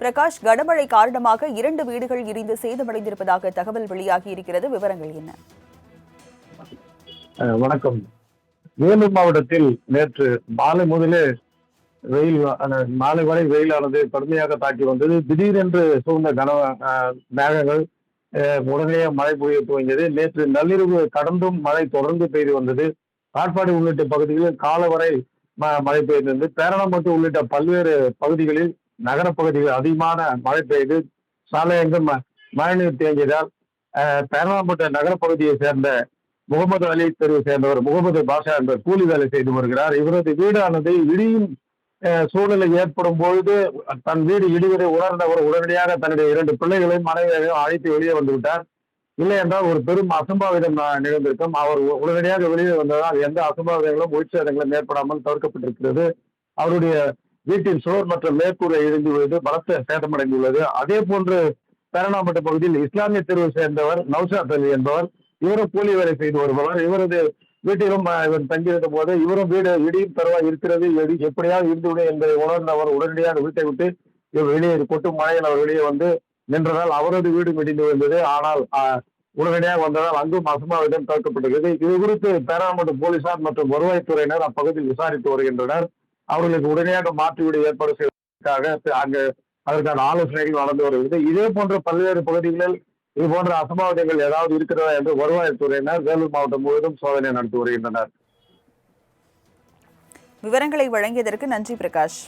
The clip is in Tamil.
பிரகாஷ் கனமழை காரணமாக இரண்டு வீடுகள் எரிந்து சேதமடைந்திருப்பதாக தகவல் வெளியாகி இருக்கிறது. விவரங்கள் என்ன? வணக்கம். வேலூர் மாவட்டத்தில் நேற்று மாலை முதலே வெயில் மாலை வரை வெயிலானது கடுமையாக தாக்கி வந்தது. திடீரென்று சூழ்ந்த கன மேகங்கள் உடனே மழை பொழிய துவங்கியது. நேற்று நள்ளிரவு கடந்தும் மழை தொடர்ந்து பெய்து வந்தது. காட்பாடி உள்ளிட்ட பகுதிகளில் காலவரை ம- மழை பெய்திருந்தது. பேரணம்பட்டு உள்ளிட்ட பல்வேறு பகுதிகளில் நகரப்பகுதியில் அதிகமான மழை பெய்து சாலையெங்கும் ம- மழைநீர் தேங்கியதால் அஹ் நகரப்பகுதியை சேர்ந்த முகமது அலி தெருவை சேர்ந்தவர் முகமது பாஷா என்ற கூலி வேலை செய்து வருகிறார். இவரது வீடானது இடியும் சூழ்நிலை ஏற்படும் பொழுது தன் வீடு இடிவதை உணர்ந்தவர் உடனடியாக தன்னுடைய இரண்டு பிள்ளைகளையும் மனைவியையும் அழைத்து வெளியே வந்து விட்டார். இல்லை என்றால் ஒரு பெரும் அசம்பாவிதம் நிகழ்ந்திருக்கும். அவர் உடனடியாக வெளியே வந்ததால் எந்த அசம்பாவிதங்களும் உயிர்ச்சேதங்களும் ஏற்படாமல் தவிர்க்கப்பட்டிருக்கிறது. அவருடைய வீட்டின் சுவர் மற்றும் மேற்கூரை இடிந்து பலத்த சேதமடைந்துள்ளது. அதே போன்று பேரணாம்பட்டு பகுதியில் இஸ்லாமிய தெருவை சேர்ந்தவர் நௌஷாத் அலி என்பவர் இவரும் கூலி வேலை செய்து வருபவர். இவரது வீட்டிலும் இவன் இவர் தங்கியிருந்த போது இவரும் வீடு இடியும் தருவா இருக்கிறது. எடி- எப்படியாவது இருந்துவிடும் என்பதை உணர்ந்தவர் உடனடியாக வீட்டை விட்டு இவர் வெளியே கொட்டும் மழையில் அவர் வெளியே வந்து நின்றதால் அவரது வீடு இடிந்து விழுந்தது. ஆனால் உடனடியாக வந்ததால் அங்கும் அசம்பாவிதம் தவிர்க்கப்பட்டது இது குறித்து பேராமட்டு போலீசார் மற்றும் வருவாய்த்துறையினர் அப்பகுதியில் விசாரித்து வருகின்றனர். அவர்களுக்கு உடனடியாக மாற்று வீடு ஏற்பாடு செய்வதற்காக அங்கு அதற்கான ஆலோசனைகள் நடந்து வருகிறது. இதே போன்ற பல்வேறு பகுதிகளில் இது போன்ற அசம்பாவிதங்கள் ஏதாவது இருக்கிறதா என்று வருவாய்த்துறையினர் வேலூர் மாவட்டம் முழுவதும் சோதனை நடத்தி வருகின்றனர். விவரங்களை வழங்கியதற்கு நன்றி பிரகாஷ்.